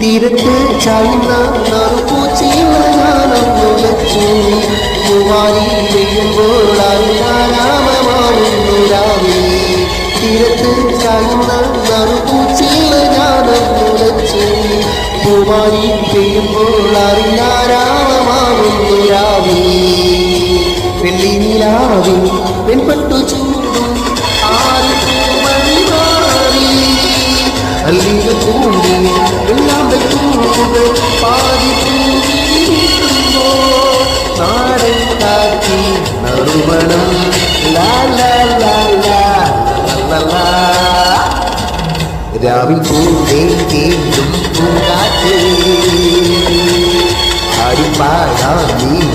തീരത്ത് ചായുന്ന ഞാനും മുളച്ചു പൂവാലി പെയ്യുമ്പോൾ ആരാമമാവുന്നു രാവിലെ. തീരത്ത് ചായുന്ന ഞാനും മുളച്ചു പൂവാലി പെയ്യുമ്പോൾ അറിയാരാമമാവുന്നു രാവിലെ. വെള്ളി നിലാവിൽ പെൺപട്ടു ചൂടും മാറി. അല്ലിക കൂടി ലാ രാവിൽ തേടും പൂങ്കാറ്റേ ആടിപ്പാടാ നീ. പോരാമോ